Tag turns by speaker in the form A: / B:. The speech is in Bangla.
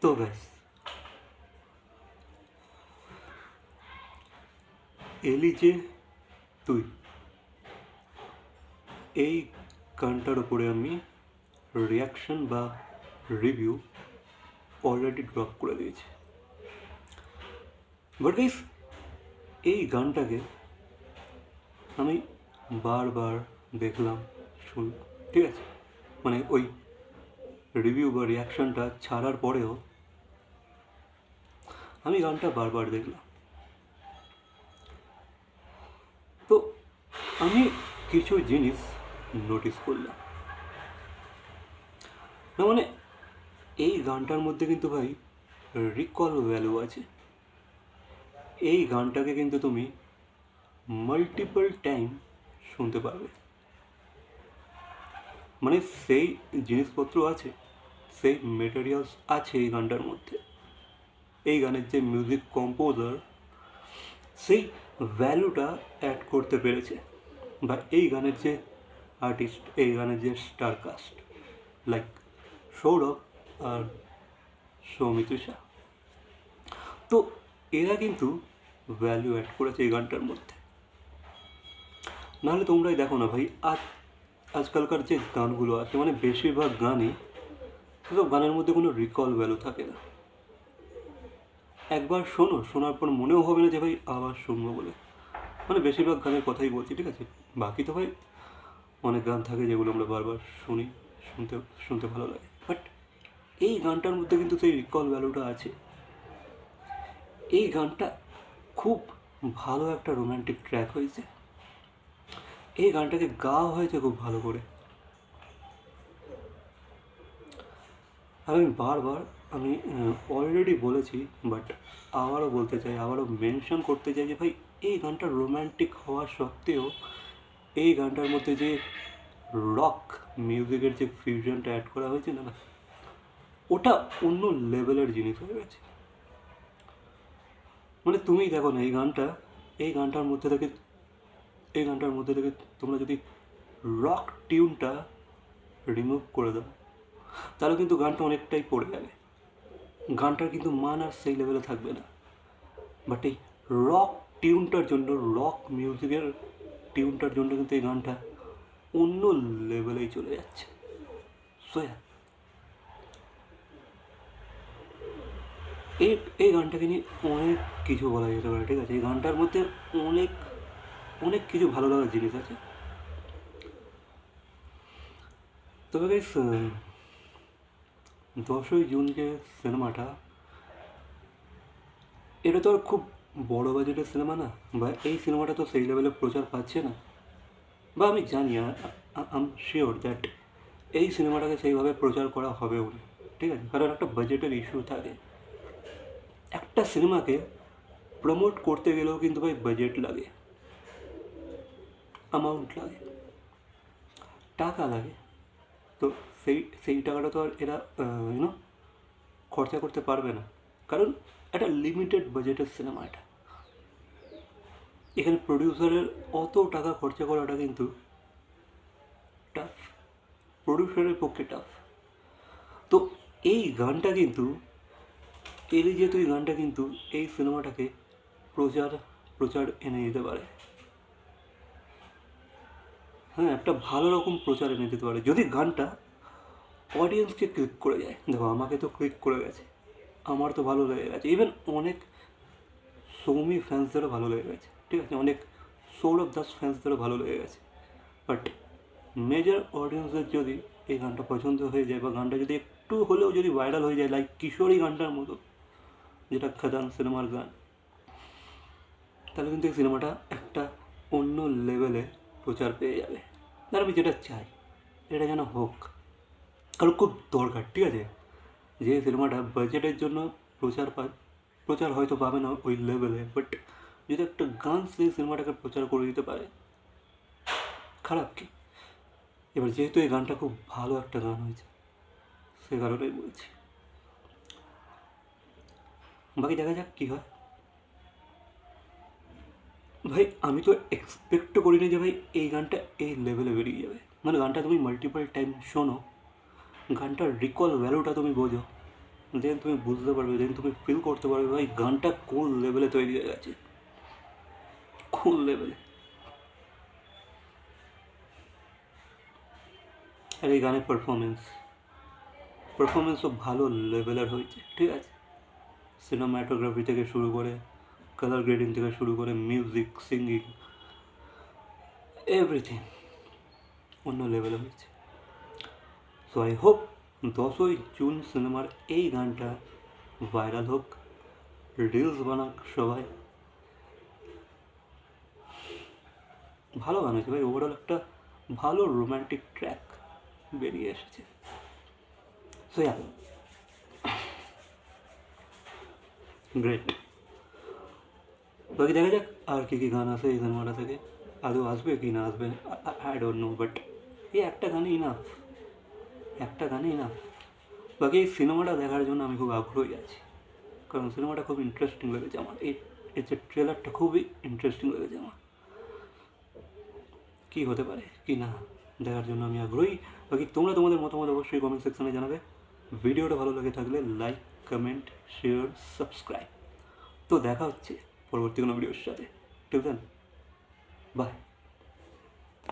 A: তো ব্যাস। এলি যে তুই। এই গানটার উপরে আমি রিয়াকশন বা রিভিউ অলরেডি ড্রপ করে দিয়েছি। বাট গাইস এই গানটাকে আমি বারবার দেখলাম, শুন ঠিক আছে? মানে ওই রিভিউ বা রিয়াকশনটা ছাড়ার পরেও আমি গানটা বারবার দেখলাম। তো আমি কিছু জিনিস নোটিস করলাম। না মানে এই গানটার মধ্যে কিন্তু ভাই রিকল ভ্যালু আছে। এই গানটাকে কিন্তু তুমি মাল্টিপল টাইম শুনতে পারবে। মানে সেই জিনিসপত্র আছে, সেই মেটেরিয়ালস আছে এই গানটার মধ্যে। এই গানের যে মিউজিক কম্পোজার সেই ভ্যালুটা অ্যাড করতে পেরেছে বা এই গানের যে আর্টিস্ট এই গানের যে স্টার কাস্ট লাইক সৌরভ আর সৌমিত্রিষা তো এরা কিন্তু ভ্যালু অ্যাড করেছে এই গানটার মধ্যে। নাহলে তোমরাই দেখো না ভাই, আজ, আজকালকার যে গানগুলো আছে মানে বেশিরভাগ গানই সেসব গানের মধ্যে কোনো রিকল ভ্যালু থাকে না। একবার শোনো, শোনার পর মনেও হবে না যে ভাই আবার শুনব বলে। মানে বেশিরভাগ গানের কথাই বলছি, ঠিক আছে? বাকি তো ভাই অনেক গান থাকে যেগুলো আমরা বারবার শুনি, শুনতে শুনতে ভালো লাগে। বাট এই গানটার মধ্যে কিন্তু সেই রিকল ভ্যালুটা আছে। এই গানটা খুব ভালো একটা রোম্যান্টিক ট্র্যাক হয়েছে। এই গানটাকে গাওয়া হয়েছে খুব ভালো করে। আর আমি বারবার আমি অলরেডি বলেছি বাট আবারও বলতে চাই, আবারও মেনশন করতে চাই যে ভাই, এই গানটা রোম্যান্টিক হওয়া সত্ত্বেও, এই গানটার মধ্যে যে রক মিউজিকের যে ফিউশনটা অ্যাড করা হয়েছে না, ওটা অন্য লেভেলের জিনিস হয়ে গেছে। মানে তুমি দেখো না, এই গানটা, এই গানটার মধ্যে থেকে, এই গানটার মধ্যে থেকে তোমরা যদি রক টিউনটা রিমুভ করে দাও, তাহলে কিন্তু গানটা অনেকটাই পড়ে যাবে। গানটার কিন্তু মান আর সেই লেভেলে থাকবে না। বাট এই রক টিউনটার জন্য রক মিউজিকের টিউনটার জন্য কিন্তু এই গানটা অন্য লেভেলেই চলে যাচ্ছে। সোয়া এই এই গানটাকে নিয়ে অনেক কিছু বলা যেতে পারে, ঠিক আছে? এই গানটার মধ্যে অনেক অনেক কিছু ভালো লাগার জিনিস আছে। তবে দশই জুন যে সিনেমাটা, এটা তো আর খুব বড় বাজেটের সিনেমা না, বা এই সিনেমাটা তো সেই লেভেলে প্রচার পাচ্ছে না। বা আমি জানি আর আম শিওর দ্যাট এই সিনেমাটাকে সেইভাবে প্রচার করা হবেও না ঠিক আছে? কারণ একটা বাজেটের ইস্যু থাকে। একটা সিনেমাকে প্রমোট করতে গেলেও কিন্তু ভাই বাজেট লাগে অ্যামাউন্ট লাগে, টাকা লাগে। তো সেই সেই টাকাটা তো আর এরা ইউনো খরচা করতে পারবে না। কারণ একটা লিমিটেড বাজেটের সিনেমা এটা। এখানে প্রডিউসারের অত টাকা খরচা করাটা কিন্তু টাফ প্রডিউসারের পক্ষে টাফ তো এই গানটা কিন্তু এলি যেহেতু এই গানটা কিন্তু এই সিনেমাটাকে প্রচার প্রচার এনে দিতে পারে। হ্যাঁ একটা ভালো রকম প্রচার এনে দিতে পারে। যদি গানটা অডিয়েন্সকে ক্লিক করে যায়। দেখো, আমাকে তো ক্লিক করে গেছে। আমার তো ভালো লেগে গেছে। ইভেন অনেক সৌমি ফ্যান্সদেরও ভালো লেগে গেছে। ঠিক আছে? অনেক সৌরভ দাস ফ্যান্সদেরও ভালো লেগে গেছে। বাট মেজর অডিয়েন্সের যদি এই গানটা পছন্দ হয়ে যায় বা গানটা যদি একটু হলেও যদি ভাইরাল হয়ে যায় লাইক কিশোরী গানটার মতো, যেটা খাদান সিনেমার গান, তাহলে কিন্তু এই সিনেমাটা একটা অন্য লেভেলে প্রচার পেয়ে যাবে। আর আমি যেটা চাই, এটা যেন হোক। কারণ খুব দরকার, ঠিক আছে? যে সিনেমাটা বাজেটের জন্য প্রচার পায়, প্রচার হয়তো পাবে না ওই লেভেলে বাট যদি একটা গান সেই সিনেমাটাকে প্রচার করে দিতে পারে, খারাপ কি? এবার যেহেতু এই গানটা খুব ভালো একটা গান হয়েছে, সে কারণেই বলছি। বাকি দেখা যাক কী হয়। ভাই, আমি তো এক্সপেক্টও করিনি যে ভাই এই গানটা এই লেভেলে বেরিয়ে যাবে। মানে গানটা তুমি মাল্টিপল টাইম শোনো গানটার রিকল ভ্যালুটা তুমি বোঝো। দেন তুমি বুঝতে পারবে দেন তুমি ফিল করতে পারবে, ভাই, গানটা কোন লেভেলে তৈরি হয়ে গেছে? কোন লেভেলে আর এই গানের পারফরমেন্স পারফরমেন্সও ভালো লেভেলের হয়েছে, ঠিক আছে? সিনেমাটোগ্রাফি থেকে শুরু করে কালার গ্রেডিং থেকে শুরু করে মিউজিক সিঙ্গিং এভরিথিং অন্য লেভেলে হয়েছে। সো আই হোপ দশই জুন সিনেমার এই গানটা ভাইরাল হোক রিলস বানাক সবাই ভালো গান হয়েছে ভাই ওভারঅল একটা ভালো রোম্যান্টিক ট্র্যাক বেরিয়ে এসেছে সো ইয়া গ্রেট বাকি দেখা যাক আর কী কী গান আছে এই সিনেমাটা থেকে আদৌ আসবে কি না আসবে আই ডোন্ট নো বাট এই একটা গানই ইনাফ একটা গানই না, বাকি এই সিনেমাটা দেখার জন্য আমি খুব আগ্রহী আছি। কারণ সিনেমাটা খুব ইন্টারেস্টিং লেগেছে আমার। এই এর যে ট্রেলারটা খুবই ইন্টারেস্টিং লেগেছে আমার। কী হতে পারে, কি না, দেখার জন্য আমি আগ্রহী। বাকি তোমরা তোমাদের মতামত অবশ্যই কমেন্ট সেকশনে জানাবে। ভিডিওটা ভালো লাগে থাকলে লাইক কমেন্ট শেয়ার সাবস্ক্রাইব তো দেখা হচ্ছে পরবর্তী কোনো ভিডিওর সাথে। ঠিক দেন বাই